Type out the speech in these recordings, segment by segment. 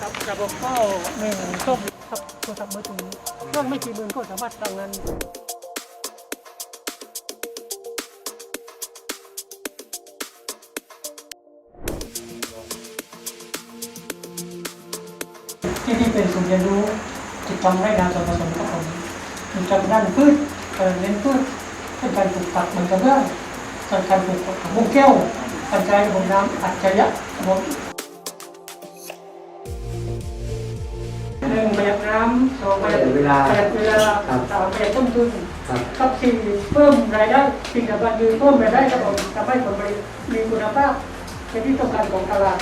ครับระบบก็หนึ่งโชคดีครับโทรศัพท์มือถือเครื่องไม่กี่หมื่นก็สามารถสั่งงานที่นี่เป็นศูนย์เรียนรู้กิจกรรมไร่นาส่วนผสมครับผมกิจกรรด้านพืชการเลี้ยงพืชเช่นการปลูกผักเหมันกระเบื้องการปลูกผักบุ้งแก้วการใช้ระบบน้ำอัจฉริยะครับผม หนึ่งประหยัดน้ำสองประหยัดเวลาประหยัดเวลาสามประหยัดต้นทุนครับสี่เพิ่มรายได้สิ่งสำคัญคือเพิ่มรายได้ครับผมทำให้ผลผลิตมีคุณภาพเป็นที่ต้องการของตลาด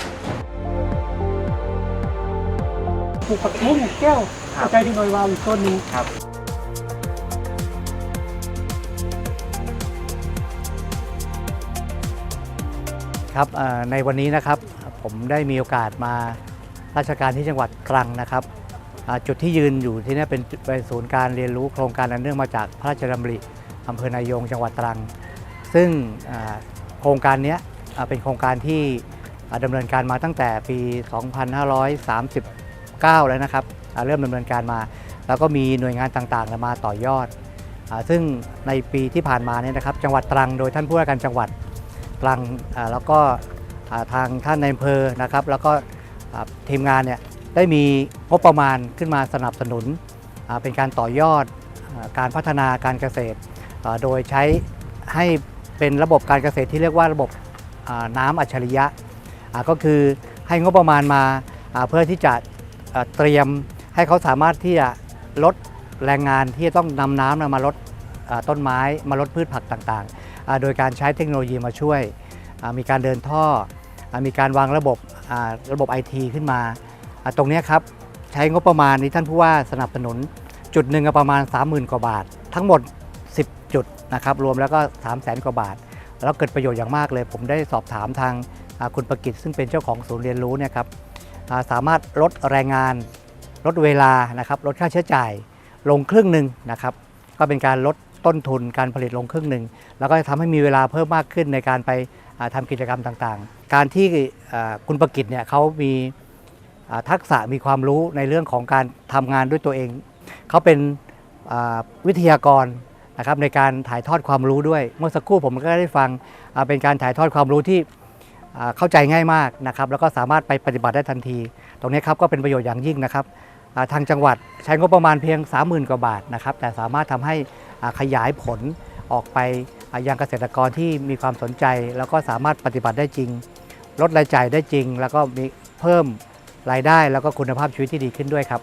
ปลูกผักบุ้งแก้วกระจายที่น่วยวาวอีกต้นนึงครับครับในวันนี้นะครับผมได้มีโอกาสมาราชการที่จังหวัดตรังนะครับ จุดที่ยืนอยู่ที่นี่เป็นเป็นศูนย์การเรียนรู้โครงการอันเนื่องมาจากพระราชดำริอำเภอนายงจังหวัดตรัง ซึ่งโครงการนี้เป็นโครงการที่ดำเนินการมาตั้งแต่ปี 2539 แล้วนะครับเริ่มดำเนินการมา แล้วก็มีหน่วยงานต่างๆมาต่อยอด ซึ่งในปีที่ผ่านมาเนี่ยนะครับจังหวัดตรังโดยท่านผู้ว่าการจังหวัดตรังแล้วก็ทางท่านในอำเภอนะครับ แล้วก็ทีมงานเนี่ย ได้มีงบประมาณขึ้นมาสนับสนุนเป็นการต่อยอดการพัฒนาการเกษตร โดยใช้ให้เป็นระบบการเกษตรที่เรียกว่าระบบน้ำอัจฉริยะก็คือให้งบประมาณมาเพื่อที่จะเตรียมให้เขาสามารถที่จะลดแรงงานที่จะต้องนำน้ำมาลดต้นไม้มาลดพืชผักต่างๆ โดยการใช้เทคโนโลยีมาช่วย มีการเดินท่อ มีการวางระบบระบบไอทีขึ้นมา ตรงนี้ครับใช้งบประมาณนี้ท่านผู้ว่าสนับสนุนจุดหนึ่งประมาณ 30,000 กว่าบาท ทั้งหมด 10 จุดนะครับรวมแล้วก็ 3 0 0 0 0 0กว่าบาท แล้วเกิดประโยชน์อย่างมากเลย ผมได้สอบถามทางคุณประกิตซึ่งเป็นเจ้าของศูนย์เรียนรู้เนี่ยครับสามารถลดแรงงานลดเวลานะครับลดค่าใช้จ่ายลงครึ่งหนึ่งนะครับก็เป็นการลดต้นทุนการผลิตลงครึ่งหนึ่งแล้วก็จะทำให้มีเวลาเพิ่มมากขึ้นในการไปทำากิจกรรมต่างๆ การที่คุณประกิตเนี่ยเขามี ทักษะมีความรู้ในเรื่องของการทำงานด้วยตัวเอง เขาเป็นวิทยากรนะครับในการถ่ายทอดความรู้ด้วย เมื่อสักครู่ผมก็ได้ฟังเป็นการถ่ายทอดความรู้ที่เข้าใจง่ายมากนะครับแล้วก็สามารถไปปฏิบัติได้ทันที ตรงนี้ครับก็เป็นประโยชน์อย่างยิ่งนะครับทางจังหวัดใช้งบประมาณเพียง 30,000 กว่าบาทนะครับแต่สามารถทำให้ขยายผลออกไปยังเกษตรกรที่มีความสนใจ แล้วก็สามารถปฏิบัติได้จริง ลดรายจ่ายได้จริง แล้วก็มีเพิ่ม รายได้แล้วก็คุณภาพชีวิตที่ดีขึ้นด้วยครับ